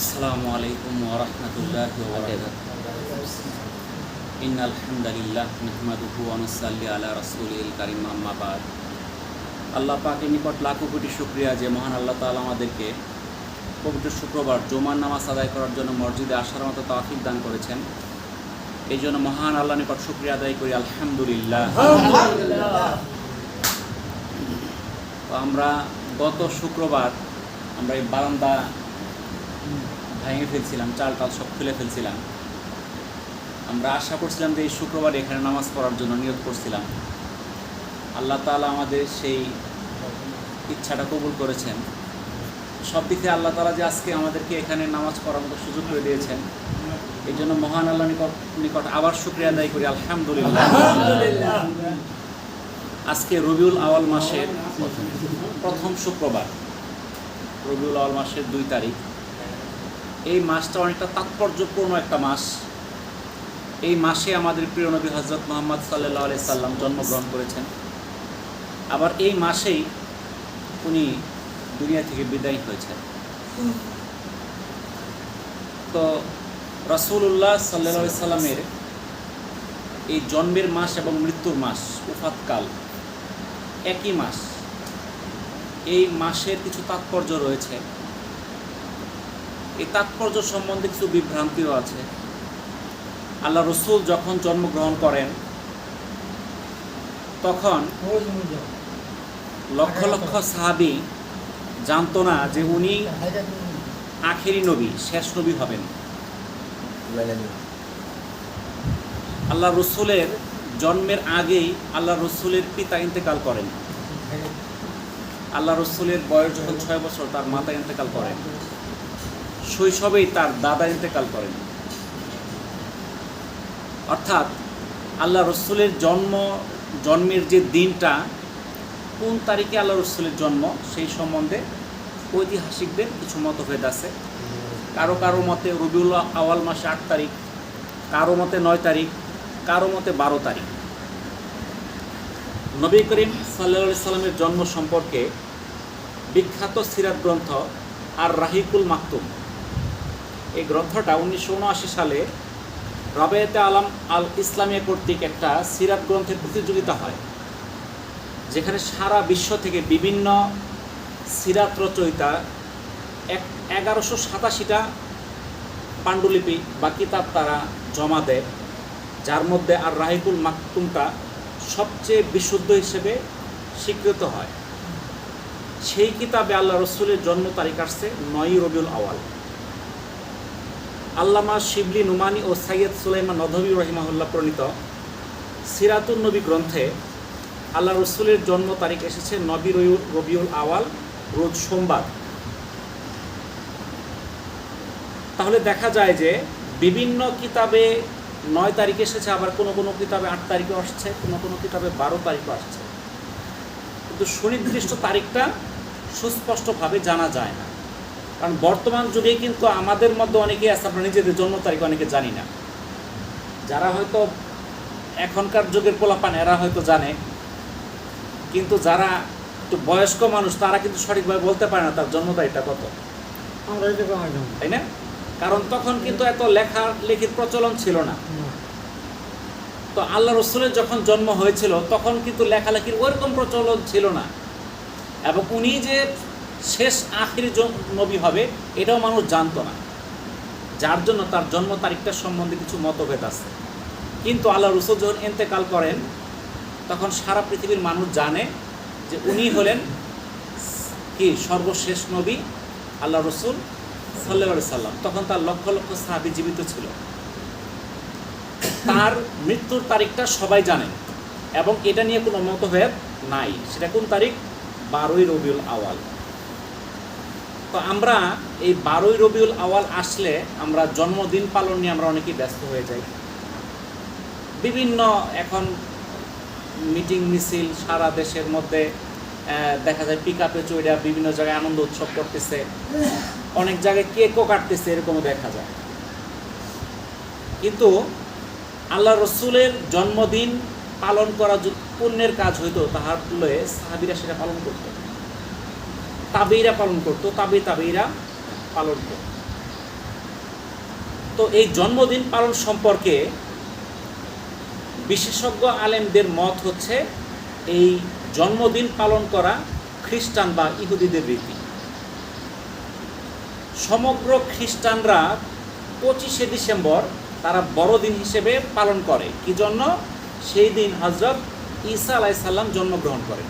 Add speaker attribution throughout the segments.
Speaker 1: আসসালামু আলাইকুম ওয়া রাহমাতুল্লাহি ওয়া বারাকাতুহু। ইন্নাল হামদালিল্লাহ নাহমাদুহু ওয়া নুসাল্লি আলা রাসূলিল কারীম, আম্মা আল্লাহ পাকের নিকট লাখো কোটি শুকরিয়া যে মহান আল্লাহ তাআলা আমাদেরকে পবিত্র শুক্রবার জুমার নামাজ আদায় করার জন্য মসজিদে আসার মতো তৌফিক দান করেছেন। এই জন্য মহান আল্লাহ নিকট শুকরিয়া আদায় করি, আলহামদুলিল্লাহ। আমরা গত শুক্রবার আমরা এই বারান্দা ভেঙে ফেলছিলাম চাল টাল সব খুলে ফেলছিলাম। আমরা আশা করছিলাম যে এই শুক্রবার এখানে নামাজ পড়ার জন্য নিয়োগ করছিলাম। আল্লাহ তাআলা আমাদের সেই ইচ্ছাটা কবুল করেছেন। সব দিক থেকে আল্লাহ তালা যে আজকে আমাদেরকে এখানে নামাজ পড়ার মতো সুযোগ করে দিয়েছেন এই জন্য মহান আল্লাহ নিকট নিকট আবার শুক্রিয়া আদায় করি আলহামদুলিল্লাহ। আজকে রবিউল আওয়াল মাসের প্রথম শুক্রবার। রবিউল আওয়াল মাসের দুই তারিখ। এই মাসটা অনেকটা তাৎপর্যপূর্ণ একটা মাস এই মাসে আমাদের প্রিয় নবী হজরত মোহাম্মদ সাল্লাহ আলি সাল্লাম জন্মগ্রহণ করেছেন। আবার এই মাসেই উনি দুনিয়া থেকে বিদায় হয়েছেন। তো রসুল্লাহ সাল্লাহ সাল্লামের এই জন্মের মাস এবং মৃত্যুর মাস উফাতকাল একই মাস। এই মাসের কিছু তাৎপর্য রয়েছে। এই তাৎপর্য সম্বন্ধে কিছু বিভ্রান্তিও আছে। আল্লাহ রসুল যখন জন্মগ্রহণ করেন, তখন লক্ষ লক্ষ সাহাবি জানত না যে উনি আখেরি নবী, শেষ নবী হবেন। আল্লাহ রসুলের জন্মের আগেই আল্লাহ রসুলের পিতা ইন্তেকাল করেন। আল্লাহ রসুলের বয়স যখন ছয় বছর, তার মাতা ইন্তেকাল করেন। শৈশবেই তার দাদা ইন্তেকাল করেন। অর্থাৎ আল্লাহ রসুলের জন্ম, জন্মের যে দিনটা, কোন তারিখে আল্লাহ রসুলের জন্ম, সেই সম্বন্ধে ঐতিহাসিকদের কিছু মতভেদ আছে। কারও কারও মতে রবিউল আওয়াল মাসে আট তারিখ, কারও মতে নয় তারিখ, কারও মতে বারো তারিখ। নবী করিম সাল্লা সাল্লামের জন্ম সম্পর্কে বিখ্যাত সিরাত গ্রন্থ আর রাহিকুল মাকতুম। এই গ্রন্থটা উনিশশো উনআশি সালে রাবেয়াতে আলম আল ইসলামিয়া কর্তৃক একটা সিরাত গ্রন্থের প্রতিযোগিতা হয়, যেখানে সারা বিশ্ব থেকে বিভিন্ন সিরাত রচয়িতা এক এগারোশো সাতাশিটা পাণ্ডুলিপি বা কিতাব তারা জমা দেয়, যার মধ্যে আর রাহিকুল মাকতুমটা সবচেয়ে বিশুদ্ধ হিসেবে স্বীকৃত হয়। সেই কিতাবে আল্লাহ রসুলের জন্ম তারিখ আসছে নয় রবিউল আওয়াল আল্লামা শিবলি নুমানি ও সাইয়দ সুলাইমান নদবী রহিমাহুল্লাহ প্রণীত সিরাতুল নবী গ্রন্থে আল্লাহ রসুলের জন্ম তারিখ এসেছে নবী রবিউল আওয়াল, রোজ সোমবার। তাহলে দেখা যায় যে বিভিন্ন কিতাবে নয় তারিখ এসেছে, আবার কোনো কোনো কিতাবে আট তারিখে আসছে, কোনো কোনো কিতাবে বারো তারিখও আসছে। কিন্তু সুনির্দিষ্ট তারিখটা সুস্পষ্টভাবে জানা যায় না। কারণ বর্তমান যুগে কিন্তু আমাদের মধ্যে অনেকেই আছে আমরা নিজেদের জন্ম তারিখ অনেকে জানি না। যারা হয়তো এখনকার যুগের পোলাপান এরা হয়তো জানে। কিন্তু যারা একটু বয়স্ক মানুষ তারা কিন্তু সঠিকভাবে বলতে পারে না তার জন্ম তারিখটা কত। তাই না? কারণ তখন কিন্তু এত লেখা লেখির প্রচলন ছিল না। তো আল্লাহ রসুলের যখন জন্ম হয়েছিল তখন কিন্তু লেখালেখির ওরকম প্রচলন ছিল না। এবং উনি যে শেষ আখির নবী হবে, এটাও মানুষ জানতো না। যার জন্য তার জন্ম তারিখটার সম্বন্ধে কিছু মতভেদ আছে। কিন্তু আল্লাহ রসুল যখন এন্তেকাল করেন, তখন সারা পৃথিবীর মানুষ জানে যে উনি হলেন কি সর্বশেষ নবী আল্লাহ রসুল সাল্লা সাল্লাম। তখন তার লক্ষ লক্ষ সাহাবি জীবিত ছিল। তার মৃত্যুর তারিখটা সবাই জানেন এবং এটা নিয়ে কোনো মতভেদ নাই। সেটা কোন তারিখ? বারোই রবিউল আওয়াল। তো আমরা এই বারোই রবিউল আওয়াল আসলে আমরা জন্মদিন পালন নিয়ে আমরা অনেকেই ব্যস্ত হয়ে যাই। বিভিন্ন এখন মিটিং মিছিল সারা দেশের মধ্যে দেখা যায় পিক আপে চইরা বিভিন্ন জায়গায় আনন্দ উৎসব করতেছে। অনেক জায়গায় কেকও কাটতেছে, এরকমও দেখা যায়। কিন্তু আল্লাহ রসুলের জন্মদিন পালন করা পুণ্যের কাজ হইতো, তাহার লয়ে সাহাবিরা সেটা পালন করতো। তাবেইরা পালন করতো, তাবে তাবেইরা পালন করতো। তো এই জন্মদিন পালন সম্পর্কে বিশেষজ্ঞ আলেমদের মত হচ্ছে, এই জন্মদিন পালন করা খ্রিস্টান বা ইহুদিদের রীতি। সমগ্র খ্রিস্টানরা পঁচিশে ডিসেম্বর তারা বড়দিন হিসেবে পালন করে। কি জন্য? সেই দিন হজরত ঈসা আলাইসাল্লাম জন্মগ্রহণ করেন।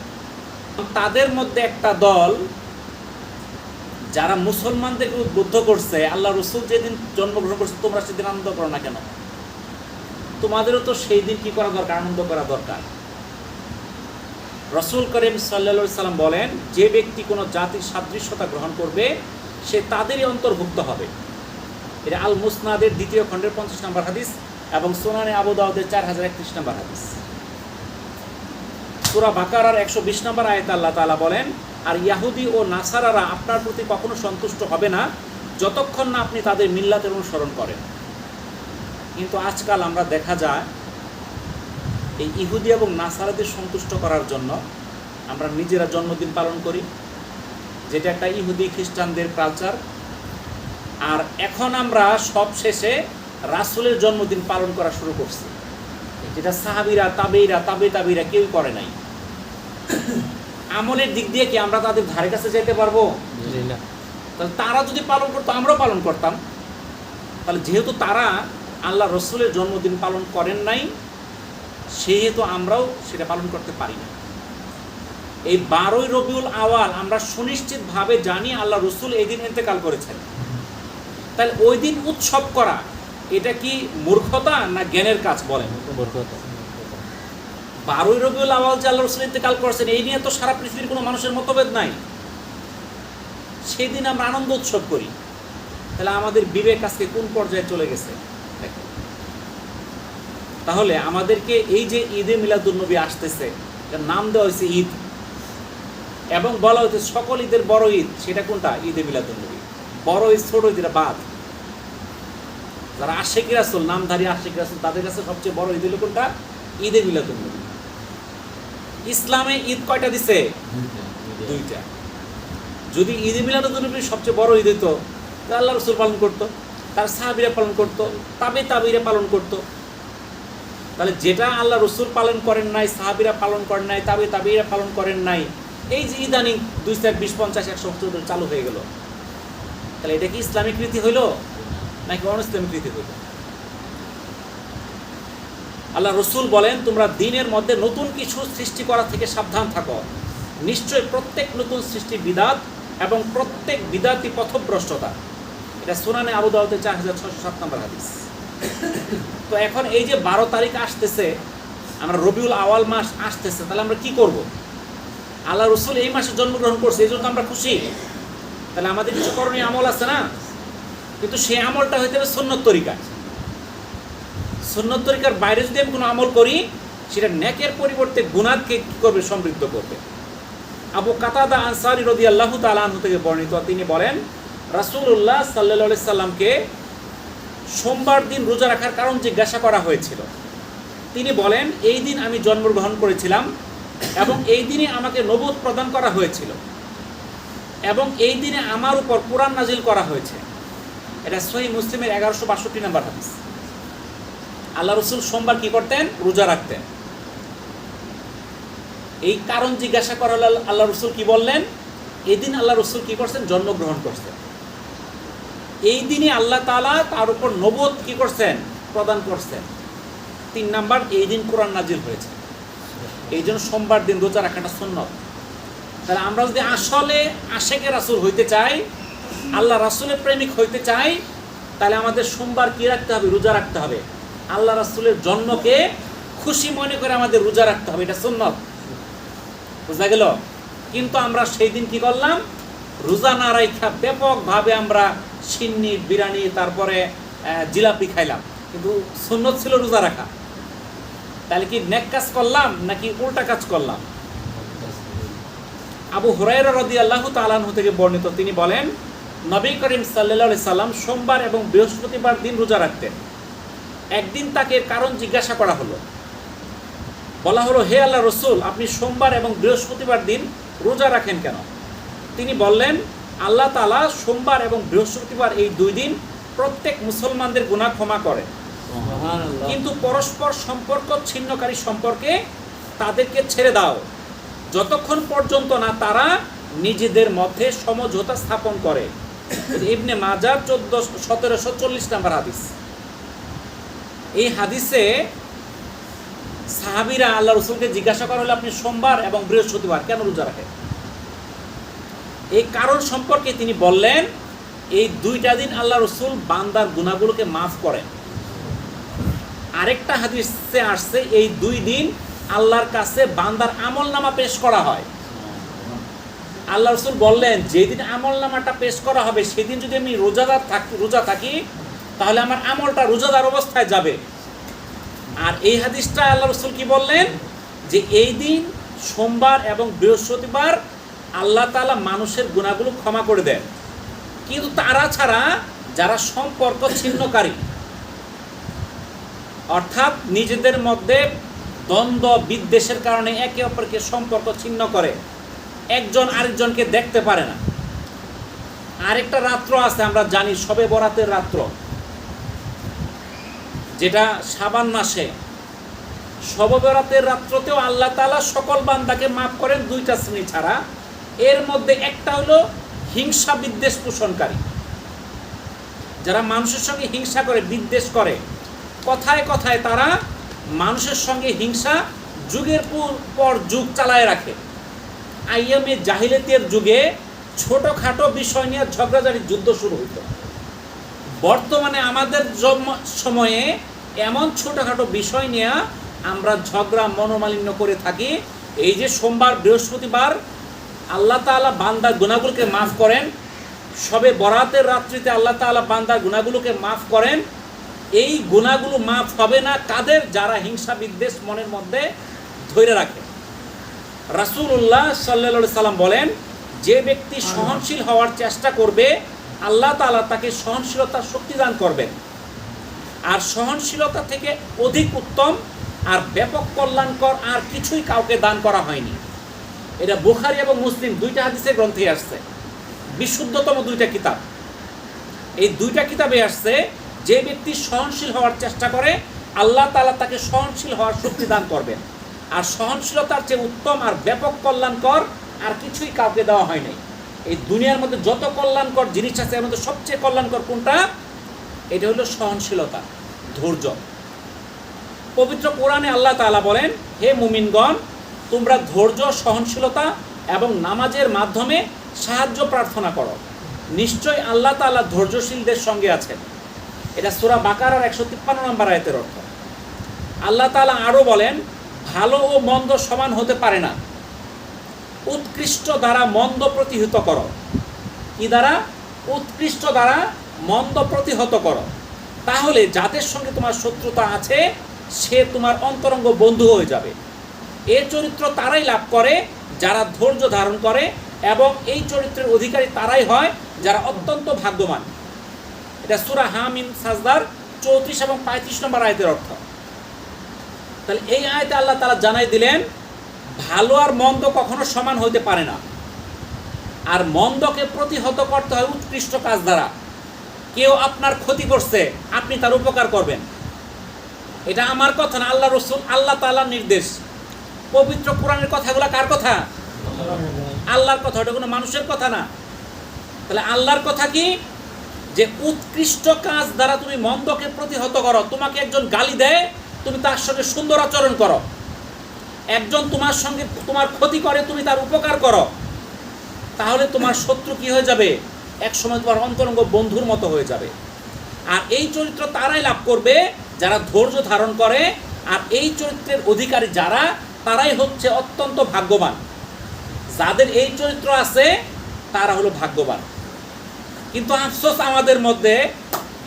Speaker 1: তাদের মধ্যে একটা দল যারা মুসলমানদেরকে উদ্বুদ্ধ করছে, আল্লাহ রসুল যেদিন জন্মগ্রহণ করছে, তোমরা সেদিন আনন্দ করো না কেন? তোমাদেরও তো সেই দিন কি করা দরকার? আনন্দ করা দরকার। রসুল করিম সাল্লা সাল্লাম বলেন, যে ব্যক্তি কোনো জাতির সাদৃশ্যতা গ্রহণ করবে, সে তাদেরই অন্তর্ভুক্ত হবে। এটা আল মুসনাদের দ্বিতীয় খণ্ডের পঞ্চাশ নম্বর হাদিস এবং সোনানে আবু দাউদের চার হাজার একত্রিশ নম্বর হাদিস। সুরা বাকারার একশো বিশ নম্বর আয়ত আল্লাহ তালা বলেন আর ইয়াহুদি ও নাসারারা আপনার প্রতি কখনো সন্তুষ্ট হবে না, যতক্ষণ না আপনি তাদের মিল্লাতের অনুসরণ করেন। কিন্তু আজকাল আমরা দেখা যায়, এই ইহুদি এবং নাসারাদের সন্তুষ্ট করার জন্য আমরা নিজেরা জন্মদিন পালন করি, যেটা একটা ইহুদি খ্রিস্টানদের কালচার আর এখন আমরা সব শেষে রাসুলের জন্মদিন পালন করা শুরু করছি। যেটা সাহাবিরা তাবেইরা তাবে তাবিরা কেউই করে নাই। আমলের দিক দিয়ে কি আমরা তাদের ধারে কাছে যেতে পারব? তাহলে তারা যদি পালন করতো আমরাও পালন করতাম। তাহলে যেহেতু তারা আল্লাহ রসুলের জন্মদিন পালন করেন নাই সেহেতু আমরাও সেটা পালন করতে পারি না। এই বারোই রবিউল আওয়াল আমরা সুনিশ্চিতভাবে জানি আল্লাহ রসুল এই দিন ইন্তেকাল করেছেন। তাহলে ওই দিন উৎসব করা এটা কি মূর্খতা না জ্ঞানের কাজ বলেন?
Speaker 2: বরকত
Speaker 1: বারোই রবিউল আওয়াল যে আল্লাহ রসুল ইন্তেকাল করেছেন, এই নিয়ে তো সারা পৃথিবীর কোনো মানুষের মতভেদ নাই। সেই দিন আমরা আনন্দ উৎসব করি। তাহলে আমাদের বিবেক আজকে কোন পর্যায়ে চলে গেছে? তাহলে আমাদেরকে এই যে ঈদে মিলাদুন্নবী আসতেছে, এটার নাম দেওয়া হয়েছে ঈদ। এবং বলা হয়েছে সকল ঈদের বড় ঈদ, সেটা কোনটা? ঈদে মিলাদুন্নবী বড় ঈদ, ছোট ঈদ, এটা বাদ। যারা আশেক রাসুল, নামধারী আশেক রাসুল, তাদের কাছে সবচেয়ে বড় ঈদ হলো কোনটা? ঈদে মিলাদুন্নবী ইসলামে ঈদ কয়টা দিছে? দুইটা। যদি ঈদ মিলাদুন্নবী সবচেয়ে বড় ঈদ হইতো, তাহলে আল্লাহ রসুল পালন করতো, তার সাহাবিরা পালন করতো, তাবে তাবিরা পালন করতো। তাহলে যেটা আল্লাহ রসুল পালন করেন নাই, সাহাবিরা পালন করেন নাই, তাবে তাবিরা পালন করেন নাই, এই যে ইদানিং দুই চার, বিশ, পঞ্চাশ, একশো চালু হয়ে গেল। তাহলে এটা কি ইসলামিক রীতি হইল? নাকি অন ইসলামিক রীতি হইল? আল্লাহ রসুল বলেন, তোমরা দিনের মধ্যে নতুন কিছু সৃষ্টি করা থেকে সাবধান থাকো। নিশ্চয় প্রত্যেক নতুন সৃষ্টি বিদাত এবং প্রত্যেক বিদাতি পথভ্রষ্টতা। এটা সোনানে আবু দাউদে চার হাজার ছশো সাত নম্বর হাদিস। তো এখন এই যে বারো তারিখ আসতেছে, আমরা রবিউল আওয়াল মাস আসতেছে, তাহলে আমরা কি করব? আল্লাহ রসুল এই মাসে জন্মগ্রহণ করছে, এই জন্য আমরা খুশি। তাহলে আমাদের কিছু করণীয় আমল আছে না? কিন্তু সেই আমলটা হইতে হবে সন্ন্যত তরিকা সন্ন্যত তরিকার বাইরে যদি আমি কোনো আমল করি, সেটা ন্যাকের পরিবর্তে গুণাদকে কী করবে? সমৃদ্ধ করবে। আবু কাতাদা আনসারি রদি আল্লাহ তালাহ থেকে বর্ণিত তিনি বলেন, রাসূলুল্লাহ সাল্লাহ সাল্লামকে সোমবার দিন রোজা রাখার কারণ জিজ্ঞাসা করা হয়েছিল। তিনি বলেন, এই দিন আমি জন্মগ্রহণ করেছিলাম এবং এই দিনে আমাকে নবুদ প্রদান করা হয়েছিল এবং এই দিনে আমার উপর কোরআন নাজিল করা হয়েছে। এটা সহি মুসলিমের এগারোশো বাষট্টি নাম্বার হাদিস। আল্লাহ রসুল সোমবার কি করতেন? রোজা রাখতেন। এই কারণ জিজ্ঞাসা করা আল্লাহ রসুল কি বললেন? এই দিন আল্লাহ রসুল কি করছেন? জন্মগ্রহণ করছেন। এই দিনে আল্লাহ তাআলা তার উপর নবদ কি করছেন? প্রদান করছেন। তিন নাম্বার, এই দিন কোরআন নাজিল হয়েছে। এই জন্য সোমবার দিন রোজা রাখাটা সুন্নত। তাহলে আমরা যদি আসলে আশেকে রাসুল হইতে চাই, আল্লাহ রাসুলের প্রেমিক হইতে চাই, তাহলে আমাদের সোমবার কি রাখতে হবে? রোজা রাখতে হবে। আল্লাহ রাসুলের জন্মকে খুশি মনে করে আমাদের রোজা রাখতে হবে, এটা সুন্নত। বুঝা গেল? কিন্তু আমরা সেই দিন কি করলাম? রোজা না রাইখা ব্যাপকভাবে আমরা সিন্নি, বিরিয়ানি, তারপরে জিলাপি খাইলাম। কিন্তু সুন্নত ছিল রোজা রাখা। তাহলে কি নেক কাজ করলাম নাকি উল্টা কাজ করলাম? আবু হুরাইরা রদি আল্লাহ তালাহু থেকে বর্ণিত, তিনি বলেন, নবী করিম সাল্লা সাল্লাম সোমবার এবং বৃহস্পতিবার দিন রোজা রাখতেন। একদিন তাকে কারণ জিজ্ঞাসা করা হলো। বলা হলো হে আল্লাহ রসুল আপনি সোমবার এবং বৃহস্পতিবার দিন রোজা রাখেন কেন? তিনি বললেন আল্লাহ তালা সোমবার এবং বৃহস্পতিবার এই দুই দিন প্রত্যেক মুসলমানদের গুনাহ ক্ষমা করে কিন্তু পরস্পর সম্পর্ক ছিন্নকারী সম্পর্কে তাদেরকে ছেড়ে দাও। যতক্ষণ পর্যন্ত না তারা নিজেদের মধ্যে সমঝোতা স্থাপন করে। ইবনে মাজার চোদ্দ সতেরোশো চল্লিশ নাম্বার হাদিস। এই হাদিসে সাহাবিরা আল্লাহ রসুলকে জিজ্ঞাসা করা হলো, আপনি সোমবার এবং বৃহস্পতিবার কেন রোজা রাখেন? এই কারণ সম্পর্কে তিনি বললেন, এই দুইটা দিন আল্লাহ রসুল বান্দার গুণাগুলোকে মাফ করেন। আরেকটা হাদিসে আসছে, এই দুই দিন আল্লাহর কাছে বান্দার আমল নামা পেশ করা হয়। আল্লাহ রসুল বললেন, যেদিন আমল নামাটা পেশ করা হবে, সেদিন যদি আমি রোজাদার থাকি, রোজা থাকি তাহলে আমার আমলটা রোজাদার অবস্থায় যাবে। আর এই হাদিসটা আল্লাহ রসুল কি বললেন? যে এই দিন সোমবার এবং বৃহস্পতিবার আল্লাহ তাআলা মানুষের গুণাগুলো ক্ষমা করে দেন। কিন্তু তারা ছাড়া যারা সম্পর্ক ছিন্নকারী, অর্থাৎ নিজেদের মধ্যে দ্বন্দ্ব, বিদ্বেষের কারণে একে অপরকে সম্পর্ক ছিন্ন করে, একজন আরেকজনকে দেখতে পারে না। আরেকটা রাত্র আছে, আমরা জানি সবে বরাতের রাত্র। যেটা সাবান মাসে। শবে বরাতের রাত্রতেও আল্লাহ তাআলা সকল বান্দাকে মাফ করেন দুইটা শ্রেণি ছাড়া। এর মধ্যে একটা হলো হিংসা বিদ্বেষ পোষণকারী। যারা মানুষের সঙ্গে হিংসা করে, বিদ্বেষ করে, কথায় কথায় তারা মানুষের সঙ্গে হিংসা যুগের পর- যুগ চালায় রাখে। আইএমএ জাহিলিয়াতের যুগে ছোটোখাটো বিষয় নিয়ে ঝগড়াঝাড়ি যুদ্ধ শুরু হতো বর্তমানে আমাদের সময়ে এমন ছোটোখাটো বিষয় নিয়ে আমরা ঝগড়া মনোমালিন্য করে থাকি। এই যে সোমবার বৃহস্পতিবার আল্লাহ তাআলা বান্দার গুণাগুলোকে মাফ করেন। সবে বরাতের রাত্রিতে আল্লাহ তাআলা বান্দার গুণাগুলোকে মাফ করেন। এই গুণাগুলো মাফ হবে না কাদের? যারা হিংসা বিদ্বেষ মনের মধ্যে ধরে রাখে। রাসূলুল্লাহ সাল্লাল্লাহু সাল্লাম বলেন যে ব্যক্তি সহনশীল হওয়ার চেষ্টা করবে আল্লাহ তাআলা তাকে সহনশীলতার শক্তি দান করবেন। আর সহনশীলতা থেকে অধিক উত্তম আর ব্যাপক কল্যাণকর আর কিছুই কাউকে দান করা হয়নি। এটা বুখারি এবং মুসলিম দুইটা হাদিসের গ্রন্থে আসছে। বিশুদ্ধতম দুইটা কিতাব। এই দুইটা কিতাবে আসছে, যে ব্যক্তি সহনশীল হওয়ার চেষ্টা করে, আল্লাহ তালা তাকে সহনশীল হওয়ার শক্তি দান করবেন। আর সহনশীলতার চেয়ে উত্তম আর ব্যাপক কল্যাণকর আর কিছুই কাউকে দেওয়া হয় নাই। এই দুনিয়ার মধ্যে যত কল্যাণকর জিনিস আছে, এর মধ্যে সবচেয়ে কল্যাণকর কোনটা? এটা হলো সহনশীলতা, ধৈর্য। পবিত্র কোরআনে আল্লাহ তাআলা বলেন, হে মুমিনগণ, তোমরা ধৈর্য, সহনশীলতা এবং নামাজের মাধ্যমে সাহায্য প্রার্থনা করো। নিশ্চয় আল্লাহ তাআলা ধৈর্যশীলদের সঙ্গে আছেন। এটা সূরা বাকারার একশো তিপ্পান্ন নম্বর আয়তের অর্থ। আল্লাহ তাআলা আরও বলেন, ভালো ও মন্দ সমান হতে পারে না। উৎকৃষ্ট দ্বারা মন্দ প্রতিহত করো। কি দ্বারা? উৎকৃষ্ট দ্বারা মন্দ প্রতিহত করো। তাহলে যাদের সঙ্গে তোমার শত্রুতা আছে, সে তোমার অন্তরঙ্গ বন্ধু হয়ে যাবে। এ চরিত্র তারাই লাভ করে, যারা ধৈর্য ধারণ করে এবং এই চরিত্রের অধিকারী তারাই হয়, যারা অত্যন্ত ভাগ্যবান। এটা সুরা হামিম সাজদার চৌত্রিশ এবং পঁয়ত্রিশ নম্বর আয়তের অর্থ। তাহলে এই আয়তে আল্লাহ তারা জানাই দিলেন ভালো আর মন্দ কখনো সমান হইতে পারে না। আর মন্দকে প্রতিহত করতে হয় উৎকৃষ্ট কাজ দ্বারা। কেউ আপনার ক্ষতি করছে, আপনি তার উপকার করবেন। এটা আমার কথা না, আল্লাহ রসুল, আল্লাহ তাআলার নির্দেশ। পবিত্র কোরআনের কথাগুলো কার কথা? আল্লাহর কথা, ওটা কোনো মানুষের কথা না। তাহলে আল্লাহর কথা কি? যে উৎকৃষ্ট কাজ দ্বারা তুমি মন্দকে প্রতিহত করো, তোমাকে একজন গালি দেয়, তুমি তার সঙ্গে সুন্দর আচরণ করো। একজন তোমার সঙ্গে তোমার ক্ষতি করে, তুমি তার উপকার করো, তাহলে তোমার শত্রু কি হয়ে যাবে? এক সময় তোমার অন্তরঙ্গ বন্ধুর মতো হয়ে যাবে। আর এই চরিত্র তারাই লাভ করবে, যারা ধৈর্য ধারণ করে, আর এই চরিত্রের অধিকারী যারা, তারাই হচ্ছে অত্যন্ত ভাগ্যবান। যাদের এই চরিত্র আছে, তারা হলো ভাগ্যবান। কিন্তু আফসোস আমাদের মধ্যে,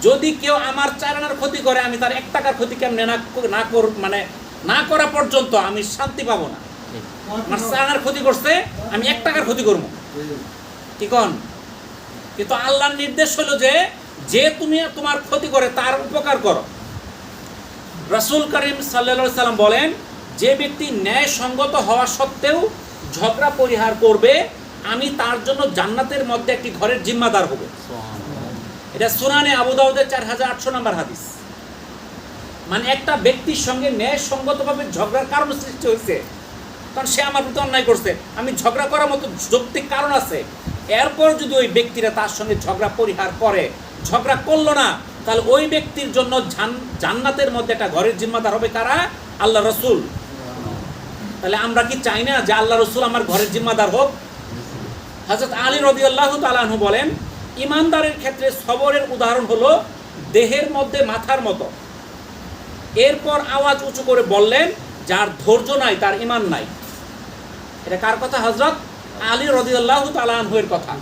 Speaker 1: যদি কেউ আমার চার ক্ষতি করে, আমি তার এক টাকার ক্ষতি কেমনে না না কর মানে না করা পর্যন্ত আমি শান্তি পাবো না। আমার ক্ষতি করছে আমি এক টাকার ক্ষতি করব। কি কন? কিন্তু আল্লাহর নির্দেশ হলো যে যে তুমি তোমার ক্ষতি করে তার উপকার করো। রাসূল করিম সাল্লা সাল্লাম বলেন যে ব্যক্তি ন্যায় সঙ্গত হওয়া সত্ত্বেও ঝগড়া পরিহার করবে আমি তার জন্য জান্নাতের মধ্যে একটি ঘরের জিম্মাদার হব। এটা সুনানে আবু দাউদের চার হাজার আটশো নম্বর হাদিস। মানে একটা ব্যক্তির সঙ্গে ন্যায়সঙ্গতভাবে ঝগড়ার কারণ সৃষ্টি হয়েছে। কারণ সে আমার প্রতি অন্যায় করছে। আমি ঝগড়া করার মতো যৌক্তিক কারণ আছে। এরপর যদি ওই ব্যক্তিরা তার সঙ্গে ঝগড়া পরিহার করে, ঝগড়া করল না, তাহলে ওই ব্যক্তির জন্য জান্নাতের মধ্যে একটা ঘরের জিম্মাদার হবে কারা? আল্লাহ রসুল। তাহলে আমরা কি চাই না যে আল্লাহ রসুল আমার ঘরের জিম্মাদার হোক? হজরত আলী রবি আল্লাহ তালাহু বলেন, ইমানদারের ক্ষেত্রে সবরের উদাহরণ হলো দেহের মধ্যে মাথার মতো। এরপর আওয়াজ উঁচু করে বললেন, যার ধৈর্য নাই, তার ইমান নাই। এটা কার কথা হজরত আলী রদিয়াল্লাহ তালাহের কথা।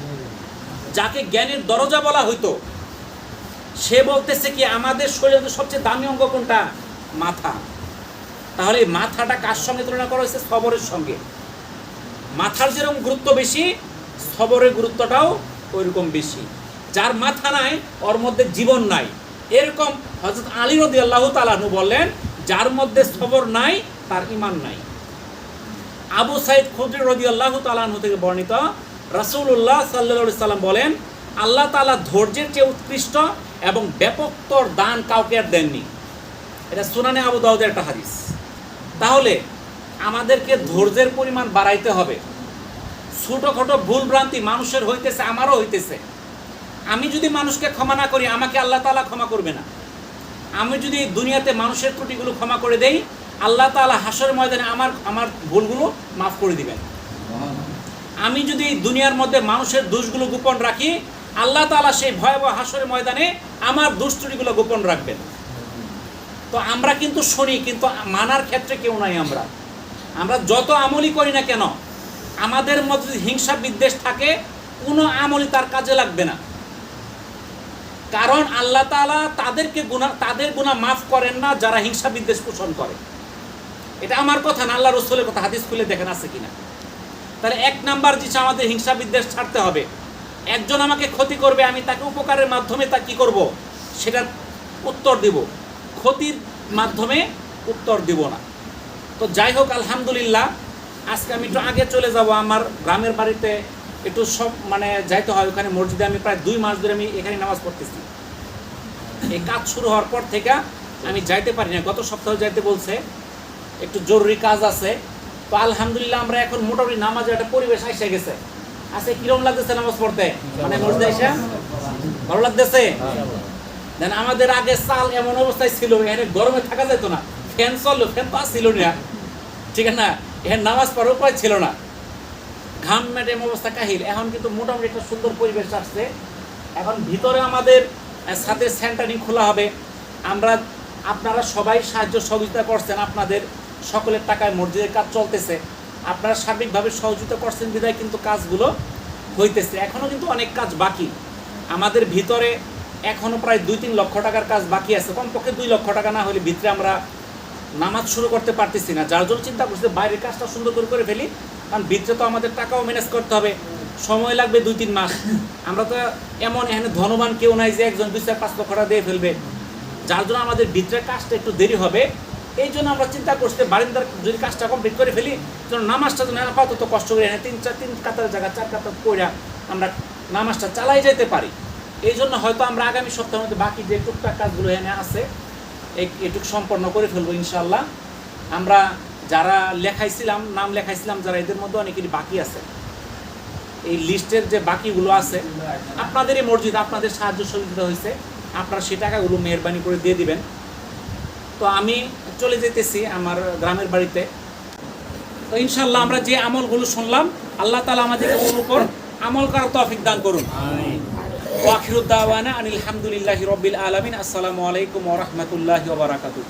Speaker 1: যাকে জ্ঞানের দরজা বলা হইতো, সে বলতেছে কি, আমাদের শরীরের সবচেয়ে দামি অঙ্গ কোনটা? মাথা। তাহলে মাথাটা কার সঙ্গে তুলনা করা হয়েছে? সবরের সঙ্গে। মাথার যেরকম গুরুত্ব বেশি, সবরের গুরুত্বটাও ওইরকম বেশি। যার মাথা নাই, ওর মধ্যে জীবন নাই। এরকম হজরত আলী রদি আল্লাহ তালাহু বললেন, যার মধ্যে সবর নাই, তার ইমান নাই। আবু সাইদ খুদ্রি রদি আল্লাহ তালাহু থেকে বর্ণিত রাসূলুল্লাহ সাল্লাহ সাল্লাম বলেন, আল্লাহ তালা ধৈর্যের চেয়ে উৎকৃষ্ট এবং ব্যাপকতর দান কাউকে আর দেননি। এটা সুনানে আবু দাউদের একটা হাদিস। তাহলে আমাদেরকে ধৈর্যের পরিমাণ বাড়াইতে হবে। ছোটোখাটো ভুল ভ্রান্তি মানুষের হইতেছে, আমারও হইতেছে। আমি যদি মানুষকে ক্ষমা না করি, আমাকে আল্লাহ তাআলা ক্ষমা করবে না। আমি যদি দুনিয়াতে মানুষের ত্রুটিগুলো ক্ষমা করে দেই, আল্লাহ তাআলা হাসরের ময়দানে আমার আমার ভুলগুলো মাফ করে দিবেন। আমি যদি দুনিয়ার মধ্যে মানুষের দোষগুলো গোপন রাখি, আল্লাহ তাআলা সেই ভয়াবহ হাসরের ময়দানে আমার দোষ ত্রুটিগুলো গোপন রাখবেন। তো আমরা কিন্তু শুনি, কিন্তু মানার ক্ষেত্রে কেউ নাই আমরা। আমরা যত আমলই করি না কেন, আমাদের মধ্যে হিংসা বিদ্বেষ থাকে, কোনো আমলই তার কাজে লাগবে না। কারণ আল্লাহ তাআলা তাদেরকে গুণা তাদের গুণা মাফ করেন না যারা হিংসা বিদ্বেষ পোষণ করে। এটা আমার কথা না আল্লাহ রসুলের কথা, হাদিস খুলে দেখেন আছে কিনা। তাহলে এক নাম্বার জিনিস আমাদের হিংসা বিদ্বেষ ছাড়তে হবে। একজন আমাকে ক্ষতি করবে, আমি তাকে উপকারের মাধ্যমে তা কি করব? সেটার উত্তর দিব। ক্ষতির মাধ্যমে উত্তর দিব না। তো যাই হোক, আলহামদুলিল্লাহ, আজকে আমি একটু আগে চলে যাব আমার গ্রামের বাড়িতে। একটু সব মানে যাইতে হয় ওখানে মসজিদে। আমি প্রায় দুই মাস ধরে আমি এখানে নামাজ পড়তেছি। এই কাজ শুরু হওয়ার পর থেকে আমি যাইতে পারি না। গত সপ্তাহে যাইতে বলছে, একটু জরুরি কাজ আছে। তো আলহামদুলিল্লাহ আমরা এখন মোটামুটি নামাজের একটা পরিবেশ এসে গেছে। আচ্ছা কিরম লাগতেছে নামাজ পড়তে? মানে মসজিদে এসে ভালো লাগতেছে? দেন আমাদের আগে চাল এমন অবস্থায় ছিল, এখানে গরমে থাকা যেত না। ফ্যান চলল, ফ্যান তো আর ছিল না। ঠিক না? এখানে নামাজ পড়ার উপায় ছিল না। ঘাম ম্যাডাম অবস্থা, কাহিল। এখন কিন্তু মোটামুটি একটা সুন্দর পরিবেশ আসছে। এখন ভিতরে আমাদের সাথে সেন্টারিং খোলা হবে। আমরা, আপনারা সবাই সাহায্য সহযোগিতা করছেন আপনাদের সকলের টাকায়, মসজিদের কাজ চলতেছে। আপনারা সার্বিকভাবে সহযোগিতা করছেন বিদায় কিন্তু কাজগুলো হইতেছে। এখনও কিন্তু অনেক কাজ বাকি। আমাদের ভিতরে এখনও প্রায় দুই তিন লক্ষ টাকার কাজ বাকি আছে। কমপক্ষে দুই লক্ষ টাকা না হলে ভিতরে আমরা নামাজ শুরু করতে পারতেছি না। যার জন্য চিন্তা করছি বাইরের কাজটা সুন্দর করে করে ফেলি কারণ ভিতরে তো আমাদের টাকাও ম্যানেজ করতে হবে। সময় লাগবে দুই, তিন মাস। আমরা তো এমন এখানে ধনবান কেউ নাই যে একজন দুই চার, পাঁচ লক্ষ টাকা দিয়ে ফেলবে। যার জন্য আমাদের ভিতরে কাজটা একটু দেরি হবে। এই জন্য আমরা চিন্তা করছি, বারিন্দার যদি কাজটা কমপ্লিট করে ফেলি, যেন নামাজটা যেন আপাতত কষ্ট করে তিন চার, তিন কাতার জায়গা, চার কাতার কইরা আমরা নামাজটা চালাই যেতে পারি। এই জন্য হয়তো আমরা আগামী সপ্তাহের মধ্যে বাকি যে টুকটাক কাজগুলো এনে আছে এটুকু সম্পন্ন করে ফেলব ইনশাল্লাহ আমরা যারা লেখাইছিলাম নাম লেখাইছিলাম যারা এদের মধ্যে অনেকেরই বাকি আছে। এই লিস্টের যে বাকিগুলো আছে আপনাদেরই মসজিদ আপনাদের সাহায্য সহযোগিতা হয়েছে আপনারা সে টাকাগুলো মেহরবানি করে দিয়ে দিবেন। তো আমি চলে যেতেছি আমার গ্রামের বাড়িতে। তো ইনশাল্লাহ আমরা যে আমলগুলো শুনলাম আল্লাহ তালা আমাদেরকে ওর উপর আমল করার তৌফিক দান করুন। ওয়াখিরুদ্দাওয়ানা আনিল হামদুলিল্লাহি রব্বিল আলামিন। আসসালামু আলাইকুম ওয়া রাহমাতুল্লাহি ওয়া বারাকাতুহু।